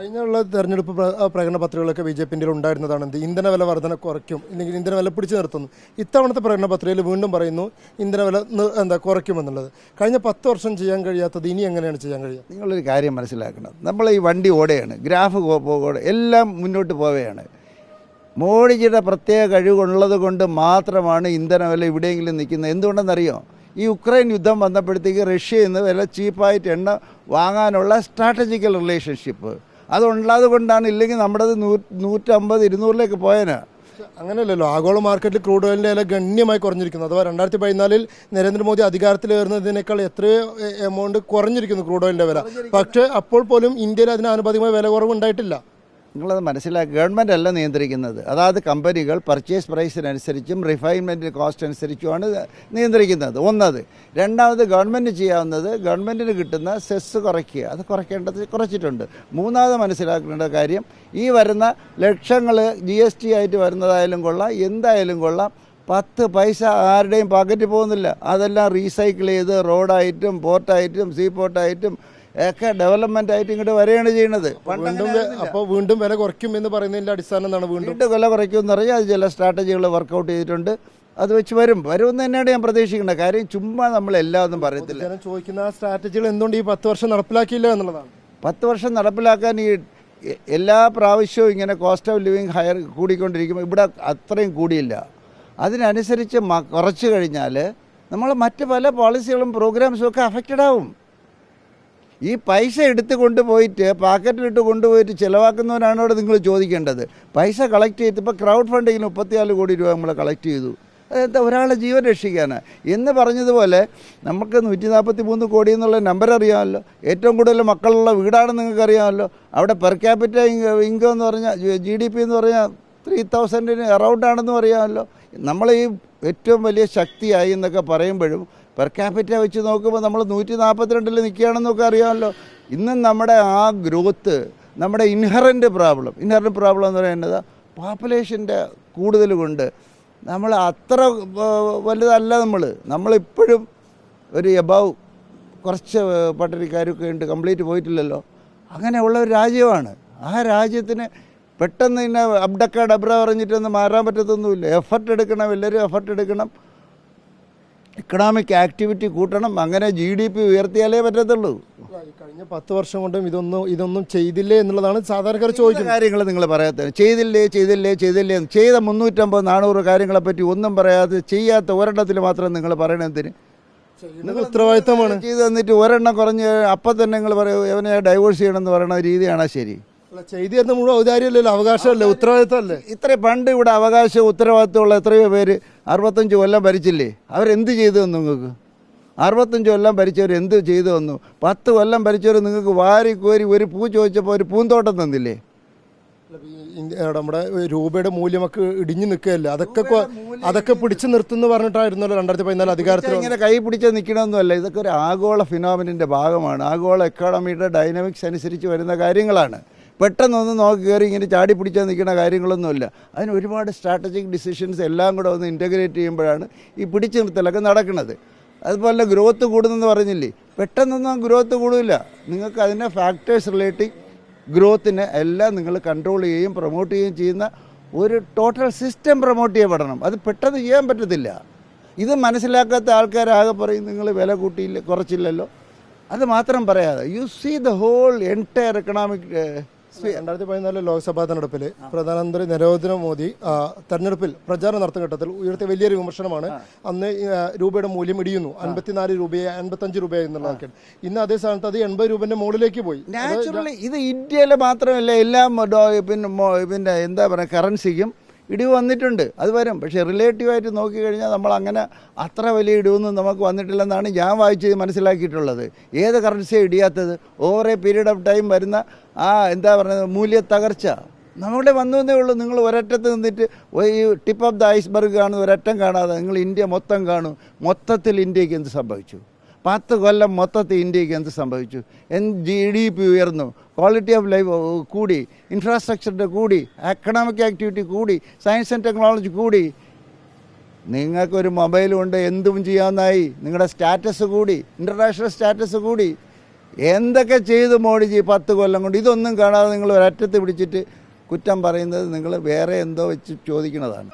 കഴിഞ്ഞുള്ള തെരഞ്ഞെടുപ്പ് പ്രകടന പത്രികകളൊക്കെ ബി ജെ പിന്റെ ഉണ്ടായിരുന്നതാണ് എന്ത്? ഇന്ധനവില വർധന കുറയ്ക്കും. ഇല്ലെങ്കിൽ ഇന്ധന വില പിടിച്ചു നിർത്തുന്നു. ഇത്തവണത്തെ പ്രകടന പത്രികയിൽ വീണ്ടും പറയുന്നു ഇന്ധനവില എന്താ കുറയ്ക്കുമെന്നുള്ളത്. കഴിഞ്ഞ പത്ത് വർഷം ചെയ്യാൻ കഴിയാത്തത് ഇനി എങ്ങനെയാണ് ചെയ്യാൻ കഴിയുക? നിങ്ങളൊരു കാര്യം മനസ്സിലാക്കണം നമ്മൾ ഈ വണ്ടി ഓടെയാണ് ഗ്രാഫ് എല്ലാം മുന്നോട്ട് പോവുകയാണ്. മോഡിജിയുടെ പ്രത്യേക കഴിവുള്ളത് കൊണ്ട് മാത്രമാണ് ഇന്ധന വില ഇവിടെയെങ്കിലും നിൽക്കുന്നത്. എന്തുകൊണ്ടെന്നറിയോ? ഈ ഉക്രൈൻ യുദ്ധം വന്നപ്പോഴത്തേക്ക് റഷ്യയിൽ നിന്ന് വില ചീപ്പായിട്ട് എണ്ണ വാങ്ങാനുള്ള സ്ട്രാറ്റജിക്കൽ റിലേഷൻഷിപ്പ് അതുള്ളത് കൊണ്ടാണ് ഇല്ലെങ്കിൽ നമ്മുടേത് നൂ നൂറ്റമ്പത് ഇരുന്നൂറിലേക്ക് പോയേനെ. അങ്ങനെയല്ലല്ലോ ആഗോള മാർക്കറ്റിൽ ക്രൂഡ് ഓയിലിന്റെ വില ഗണ്യമായി കുറഞ്ഞിരിക്കുന്നു. അഥവാ രണ്ടായിരത്തി പതിനാലിൽ നരേന്ദ്രമോദി അധികാരത്തിലേറുന്നതിനേക്കാൾ എത്രയോ എമൗണ്ട് കുറഞ്ഞിരിക്കുന്നു ക്രൂഡ് ഓയിലിന്റെ വില. പക്ഷേ അപ്പോൾ പോലും ഇന്ത്യയിൽ അതിന് ആനുപാതികമായ വില കുറവ് ഉണ്ടായിട്ടില്ല നിങ്ങളത് മനസ്സിലാക്കുക ഗവൺമെന്റ് അല്ല നിയന്ത്രിക്കുന്നത്. അതായത് കമ്പനികൾ പർച്ചേസ് പ്രൈസിനനുസരിച്ചും റിഫൈൻമെന്റ് കോസ്റ്റ് അനുസരിച്ചുമാണ് നിയന്ത്രിക്കുന്നത്. ഒന്നത്. രണ്ടാമത് ഗവൺമെന്റ് ചെയ്യാവുന്നത് ഗവൺമെന്റിന് കിട്ടുന്ന സെസ് കുറയ്ക്കുക. അത് കുറയ്ക്കേണ്ടത് കുറച്ചിട്ടുണ്ട്. മൂന്നാമത് മനസ്സിലാക്കേണ്ട കാര്യം ഈ വരുന്ന ലക്ഷങ്ങൾ ജി എസ് ടി ആയിട്ട് വരുന്നതായാലും കൊള്ളാം എന്തായാലും കൊള്ളാം. പത്ത് പൈസ ആരുടെയും പാക്കറ്റ് പോകുന്നില്ല. അതെല്ലാം റീസൈക്കിൾ ചെയ്ത് റോഡായിട്ടും പോർട്ടായിട്ടും സീ പോർട്ടായിട്ടും ഒക്കെ ഡെവലപ്മെന്റ് ആയിട്ട് ഇങ്ങോട്ട് വരികയാണ് ചെയ്യുന്നത്. വീണ്ടും അപ്പോൾ വീണ്ടും വില കുറയ്ക്കും എന്ന് പറയുന്നതിന്റെ അടിസ്ഥാനം എന്താണ് വീണ്ടും? വില കുറയ്ക്കും എന്ന് പറഞ്ഞാൽ അത് ചില സ്ട്രാറ്റജികൾ വർക്കൗട്ട് ചെയ്തിട്ടുണ്ട്. അത് വെച്ച് വരും. വരും എന്ന് തന്നെയാണ് ഞാൻ പ്രതീക്ഷിക്കുന്നത്. കാര്യം ചുമ്മാ നമ്മൾ എല്ലാം ഒന്നും പറയത്തില്ല ചോദിക്കുന്ന ആ സ്ട്രാറ്റജികൾ എന്തുകൊണ്ട് ഈ പത്ത് വർഷം നടപ്പിലാക്കിയില്ല എന്നുള്ളതാണ്. പത്ത് വർഷം നടപ്പിലാക്കാൻ ഈ എല്ലാ പ്രാവശ്യവും ഇങ്ങനെ കോസ്റ്റ് ഓഫ് ലിവിങ് ഹയർ കൂടിക്കൊണ്ടിരിക്കുമ്പോൾ ഇവിടെ അത്രയും കൂടിയില്ല. അതിനനുസരിച്ച് കുറച്ച് കഴിഞ്ഞാൽ നമ്മൾ മറ്റ് പല പോളിസികളും പ്രോഗ്രാംസും ഒക്കെ അഫക്റ്റഡ് ആവും. ഈ പൈസ എടുത്ത് കൊണ്ടുപോയിട്ട് പാക്കറ്റിലിട്ട് കൊണ്ടുപോയിട്ട് ചിലവാക്കുന്നവരാണ് അവിടെ നിങ്ങൾ ചോദിക്കേണ്ടത്. പൈസ കളക്ട് ചെയ്ത് ഇപ്പോൾ ക്രൗഡ് ഫണ്ടിങ്ങിന് മുപ്പത്തിനാല് കോടി രൂപ നമ്മൾ കളക്ട് ചെയ്തു. അതെന്താ ഒരാളെ ജീവൻ രക്ഷിക്കാനാണ് എന്ന് പറഞ്ഞതുപോലെ നമുക്ക് നൂറ്റി നാൽപ്പത്തി മൂന്ന് കോടി എന്നുള്ള നമ്പർ അറിയാമല്ലോ. ഏറ്റവും കൂടുതൽ മക്കളുള്ള വീടാണെന്ന് നിങ്ങൾക്ക് അറിയാമല്ലോ. അവിടെ പെർ ക്യാപിറ്റ ഇൻകം എന്ന് പറഞ്ഞാൽ ജി ഡി പി എന്ന് പറഞ്ഞാൽ ത്രീ തൗസൻഡിന് അറൗണ്ട് ആണെന്നും അറിയാമല്ലോ. നമ്മൾ ഈ ഏറ്റവും വലിയ ശക്തിയായി എന്നൊക്കെ പറയുമ്പോഴും പെർ ക്യാപിറ്റ വെച്ച് നോക്കുമ്പോൾ നമ്മൾ നൂറ്റി നാൽപ്പത്തിരണ്ടിൽ നിൽക്കുകയാണെന്നൊക്കെ അറിയാമല്ലോ. ഇന്നും നമ്മുടെ ആ ഗ്രോത്ത് നമ്മുടെ ഇൻഹറന്റ് പ്രോബ്ലം ഇൻഹറന്റ് പ്രോബ്ലം എന്ന് പറയുന്നത് പോപ്പുലേഷന്റെ കൂടുതൽ കൊണ്ട് നമ്മൾ അത്ര വലുതല്ല നമ്മൾ നമ്മളിപ്പോഴും ഒരു എബവ് കുറച്ച് പട്ടണിക്കാരൊക്കെ ഉണ്ട് കംപ്ലീറ്റ് പോയിട്ടില്ലല്ലോ. അങ്ങനെയുള്ള ഒരു രാജ്യമാണ്. ആ രാജ്യത്തിന് പെട്ടെന്ന് ഇന്നെ അബ്ഡക്ക ഡബ്ര പറഞ്ഞിട്ടൊന്നും മാറാൻ പറ്റത്തൊന്നുമില്ല. എഫർട്ട് എടുക്കണം എല്ലാവരും എഫർട്ട് എടുക്കണം. എക്കണോമിക് ആക്ടിവിറ്റി കൂട്ടണം. അങ്ങനെ ജി ഡി പി ഉയർത്തിയാലേ പറ്റത്തുള്ളൂ. കഴിഞ്ഞ പത്ത് വർഷം കൊണ്ടും ഇതൊന്നും ഇതൊന്നും ചെയ്തില്ലേ എന്നുള്ളതാണ് സാധാരണക്കാർ ചോദിക്കുന്നത്. കാര്യങ്ങൾ നിങ്ങൾ പറയാത്തത് ചെയ്തില്ലേ ചെയ്തില്ലേ ചെയ്തില്ലേ ചെയ്ത മുന്നൂറ്റമ്പത് നാനൂറ് കാര്യങ്ങളെ പറ്റി ഒന്നും പറയാതെ ചെയ്യാത്ത ഒരെണ്ണത്തിൽ മാത്രം നിങ്ങൾ പറയണതിന് നിങ്ങൾ ഉത്തരവാദിത്തമാണ്. ചെയ്ത് തന്നിട്ട് ഒരെണ്ണം കുറഞ്ഞ് അപ്പം തന്നെ നിങ്ങൾ പറയും എവനെ ഡൈവോഴ്സ് ചെയ്യണമെന്ന് പറയുന്ന രീതിയാണ് ശരി. ചെയ്തു തരുന്ന മുഴുവൻ ഔദാര്യമല്ലല്ലോ അവകാശമല്ലേ ഉത്തരവാദിത്തമല്ലേ ഇത്ര പണ്ട് ഇവിടെ അവകാശം ഉത്തരവാദിത്തമുള്ള എത്രയോ പേര് അറുപത്തഞ്ച് കൊല്ലം ഭരിച്ചില്ലേ? അവരെന്ത് ചെയ്തു തന്നു നിങ്ങൾക്ക്? അറുപത്തഞ്ച് കൊല്ലം ഭരിച്ചവർ എന്ത് ചെയ്തു തന്നു? പത്ത് കൊല്ലം ഭരിച്ചവർ നിങ്ങൾക്ക് വാരി കോരി ഒരു പൂ ചോദിച്ചപ്പോൾ ഒരു പൂന്തോട്ടം തന്നില്ലേ? നമ്മുടെ രൂപയുടെ മൂല്യമൊക്കെ ഇടിഞ്ഞു നിൽക്കുകയല്ലേ? അതൊക്കെ അതൊക്കെ പിടിച്ചു നിർത്തുന്നു പറഞ്ഞിട്ടായിരുന്നല്ലോ രണ്ടായിരത്തി പതിനാല് അധികാരത്തിൽ ഇങ്ങനെ കൈ പിടിച്ച് നിൽക്കണമെന്നല്ല ഇതൊക്കെ ഒരു ആഗോള ഫിനോമിനിന്റെ ഭാഗമാണ്. ആഗോള എക്കോണമിയുടെ ഡൈനാമിക്സ് അനുസരിച്ച് വരുന്ന കാര്യങ്ങളാണ്. പെട്ടെന്നൊന്നും നോക്കി കയറി ഇങ്ങനെ ചാടി പിടിച്ചാൽ നിൽക്കുന്ന കാര്യങ്ങളൊന്നുമില്ല. അതിന് ഒരുപാട് സ്ട്രാറ്റജിക് ഡിസിഷൻസ് എല്ലാം കൂടെ ഒന്ന് ഇന്റഗ്രേറ്റ് ചെയ്യുമ്പോഴാണ് ഈ പിടിച്ചു നിർത്തലൊക്കെ നടക്കുന്നത്. അതുപോലെ ഗ്രോത്ത് കൂടുന്നെന്ന് പറഞ്ഞില്ലേ? പെട്ടെന്നൊന്നും ഗ്രോത്ത് കൂടില്ല നിങ്ങൾക്ക് അതിന്റെ ഫാക്ടേഴ്സ് റിലേറ്റിംഗ് ഗ്രോത്തിനെ എല്ലാം നിങ്ങൾ കൺട്രോൾ ചെയ്യുകയും പ്രൊമോട്ട് ചെയ്യുകയും ചെയ്യുന്ന ഒരു ടോട്ടൽ സിസ്റ്റം പ്രൊമോട്ട് ചെയ്യപ്പെടണം. അത് പെട്ടെന്ന് ചെയ്യാൻ പറ്റത്തില്ല. ഇത് മനസ്സിലാക്കാത്ത ആൾക്കാരാകെ പറയും നിങ്ങൾ വില കൂട്ടിയില്ല കുറച്ചില്ലല്ലോ. അത് മാത്രം പറയാതെ you see the whole entire economic രണ്ടായിരത്തി പതിനാല് ലോക്സഭാ തെരഞ്ഞെടുപ്പിൽ പ്രധാനമന്ത്രി നരേന്ദ്രമോദി മോദി തെരഞ്ഞെടുപ്പിൽ പ്രചാരണം നടത്തുന്ന ഘട്ടത്തിൽ ഉയർത്തിയ വലിയൊരു വിമർശനമാണ്. അന്ന് രൂപയുടെ മൂല്യം ഇടിയുന്നു. അൻപത്തിനാല് രൂപയെ അൻപത്തഞ്ച് രൂപയായി എന്നുള്ളതൊക്കെ ഇന്ന് അതേ സ്ഥാനത്ത് അത് എൺപത് രൂപന്റെ മുകളിലേക്ക് പോയി. നാച്ചുറലി ഇത് ഇന്ത്യയിലെ മാത്രമല്ല എല്ലാം പിന്നെ എന്താ പറയുക കറൻസിക്കും ഇടിവ് വന്നിട്ടുണ്ട്. അത് വരും. പക്ഷേ റിലേറ്റീവായിട്ട് നോക്കിക്കഴിഞ്ഞാൽ നമ്മൾ അങ്ങനെ അത്ര വലിയ ഇടിവൊന്നും നമുക്ക് വന്നിട്ടില്ലെന്നാണ് ഞാൻ വായിച്ച് മനസ്സിലാക്കിയിട്ടുള്ളത്. ഏത് കറൻസിയാണ് ഇടിയാത്തത്? Over a period of time വരുന്ന ആ എന്താ പറയുന്നത് മൂല്യ തകർച്ച നമ്മുടെ വന്നു എന്നേ ഉള്ളൂ. നിങ്ങൾ ഒരറ്റത്ത് നിന്നിട്ട് ഈ ടിപ്പ് ഓഫ് ദ ഐസ്ബർഗ് കാണുന്ന ഒരറ്റം കാണാതെ നിങ്ങൾ ഇന്ത്യ മൊത്തം കാണും. മൊത്തത്തിൽ ഇന്ത്യയ്ക്ക് എന്ത് സംഭവിച്ചു? പത്ത് കൊല്ലം മൊത്തത്തിൽ ഇന്ത്യയ്ക്ക് എന്ത് സംഭവിച്ചു? എൻ ജി ഡി പി ഉയർന്നു. ക്വാളിറ്റി ഓഫ് ലൈഫ് കൂടി. ഇൻഫ്രാസ്ട്രക്ചറിന്റെ കൂടി. എക്കണോമിക് ആക്ടിവിറ്റി കൂടി. സയൻസ് ആൻഡ് ടെക്നോളജി കൂടി. നിങ്ങൾക്കൊരു മൊബൈലുണ്ട് എന്തും ചെയ്യാമെന്നായി നിങ്ങളുടെ സ്റ്റാറ്റസ് കൂടി. ഇന്റർനാഷണൽ സ്റ്റാറ്റസ് കൂടി. എന്തൊക്കെ ചെയ്തു മോഡിജി പത്ത് കൊല്ലം കൊണ്ട്? ഇതൊന്നും കാണാതെ നിങ്ങൾ ഒരറ്റത്ത് പിടിച്ചിട്ട് കുറ്റം പറയുന്നത് നിങ്ങൾ വേറെ എന്തോ വെച്ച് ചോദിക്കുന്നതാണ്.